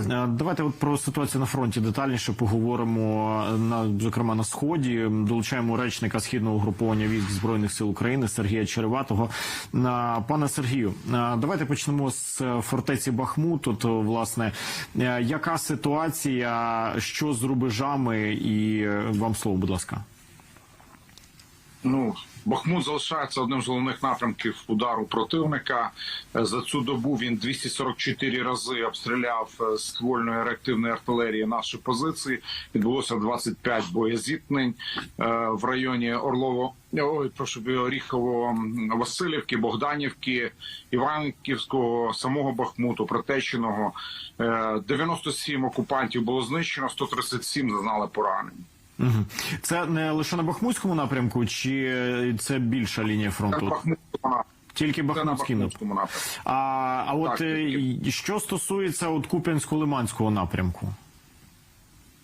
Е, Давайте от про ситуацію на фронті детальніше поговоримо е, на зокрема на сході. Долучаємо речника східного угруповання військ збройних сил України Сергія Череватого. На пане Сергію, е, давайте почнемо з фортеці Бахмут. От, власне, яка ситуація, що з рубежами, і вам слово, будь ласка. Ну, Бахмут залишається одним з головних напрямків удару противника. Е, За цю добу він 244 рази обстріляв е, з ствольної реактивної артилерії наші позиції. Відбулося 25 боєзіткнень е, в районі Орлово. Ой, прошу Оріхово, Васильівки, Богданівки, Іванківського, самого Бахмуту, Протеченого. Е, 97 окупантів було знищено, 137 зазнали поранень. Це не лише на Бахмутському напрямку, чи це більша лінія фронту? Бахмутському. Тільки Бахмутський. Напрямку. А, а от Так, е, що стосується от Куп'янсько-Лиманського напрямку?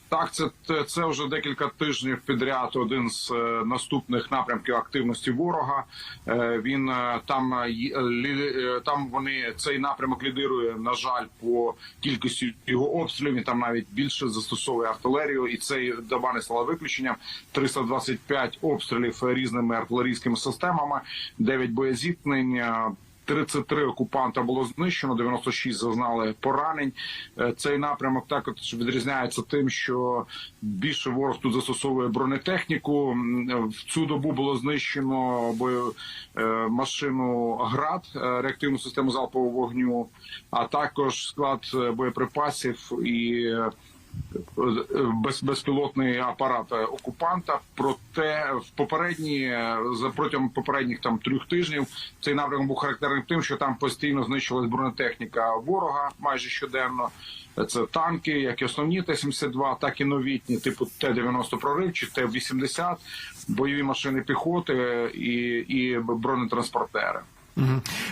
Так, це це вже декілька тижнів підряд. Один з е, наступних напрямків активності ворога. Е, він е, там там вони цей напрямок лідирує. На жаль, по кількості його обстрілів. Він там навіть більше застосовує артилерію, і цей доба не стала виключенням. 325 обстрілів різними артилерійськими системами, 9 боєзіткнень. Е, 33 окупанта було знищено, 96 зазнали поранень. Е, Цей напрямок також відрізняється тим, що більше ворог тут застосовує бронетехніку. В цю добу було знищено е, машину ГРАД, е, реактивну систему залпового вогню, а також склад боєприпасів і. Без, безпілотний апарат е, окупанта. Проте в попередні за протягом попередніх там трьох тижнів цей напрямок був характерним тим, що там постійно знищувалась бронетехніка ворога майже щоденно. Це танки, як і основні Т-72, так і новітні, типу Т-90 прорив чи Т-80, бойові машини піхоти е, і, і бронетранспортери.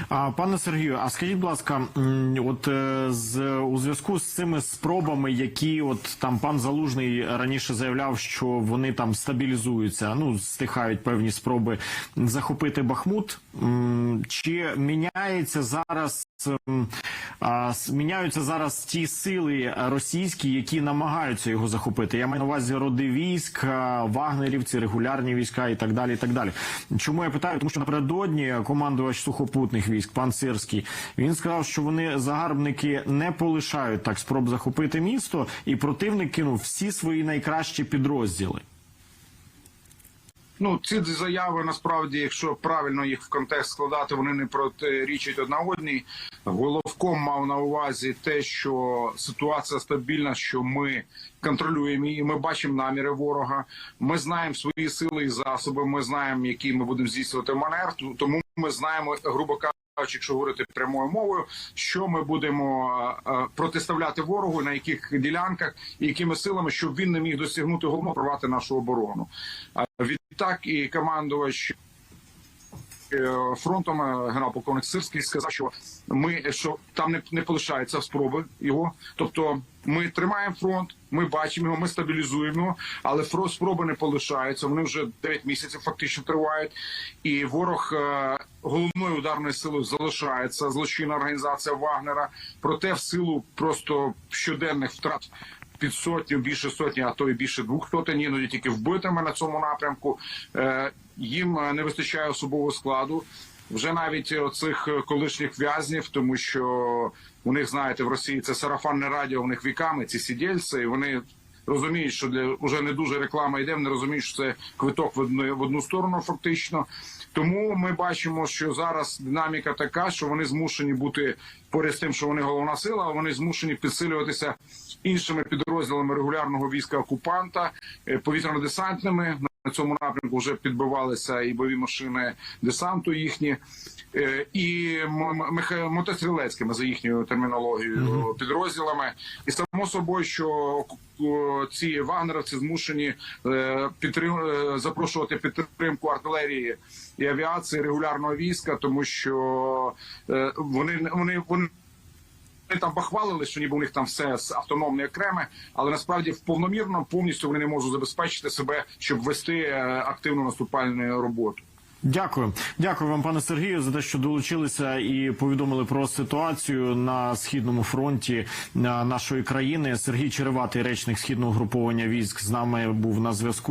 А пане Сергію, а скажіть, будь ласка, от е, з у зв'язку з цими спробами, які от там пан Залужний раніше заявляв, що вони там стабілізуються, ну стихають певні спроби захопити Бахмут. Чи міняється зараз міняються зараз ті сили російські, які намагаються його захопити? Я маю на увазі роди військ, вагнерівці, регулярні війська і так далі. І так далі. Чому я питаю? Тому що напередодні командувач сухопутних військ, пан Сирський, він сказав, що вони загарбники не полишають так спроб захопити місто, і противник кинув всі свої найкращі підрозділи. Ну, ці заяви насправді, якщо правильно їх в контекст складати, вони не протирічать одна одній. Головком мав на увазі те, що ситуація стабільна, що ми контролюємо її. Ми бачимо наміри ворога. Ми знаємо свої сили і засоби. Ми знаємо, які ми будемо здійснювати манер. Тому ми знаємо, грубо кажучи, якщо говорити прямою мовою, що ми будемо е, е, протиставляти ворогу, на яких ділянках і якими силами, щоб він не міг досягнути головного прорвати нашу оборону. Відтак і командувач фронтом е, генерал-полковник Сирський сказав, що ми що там не, не полишаються спроби його. Тобто ми тримаємо фронт, ми бачимо його, ми стабілізуємо його, але фро- спроби не полишаються. Вони вже 9 місяців фактично тривають, і ворог е, головною ударною силою залишається злочинна організація Вагнера. Проте в силу просто щоденних втрат. Під сотню, більше сотні, а то і більше двох сотень, іноді тільки вбитими на цьому напрямку. Е, їм е, не вистачає особового складу. Вже навіть оцих колишніх в'язнів, тому що у них, знаєте, в Росії це сарафанне радіо, у них віками ці сідільці, і вони розуміють, що для вже не дуже реклама йде, вони розуміють, що це квиток в одну, в одну сторону, фактично. Тому ми бачимо, що зараз динаміка така, що вони змушені бути поряд з тим, що вони головна сила, а вони змушені підсилюватися іншими підрозділами регулярного війська окупанта, е, повітряно-десантними. На цьому напрямку вже підбивалися і бойові машини десанту їхні, е, і мотострілецькими за їхньою термінологією підрозділами. І само собою, що ці вагнеровці змушені е, підтрим... е, запрошувати підтримку артилерії і авіації регулярного війська, тому що вони вони вони. Вони там похвалили, що ніби у них там все з автономне окреме, але насправді в повномірно повністю вони не можуть забезпечити себе, щоб вести е, активну наступальну роботу. Дякую, дякую вам, пане Сергію, за те, що долучилися і повідомили про ситуацію на східному фронті нашої країни. Сергій Череватий, речник східного груповання військ, з нами був на зв'язку.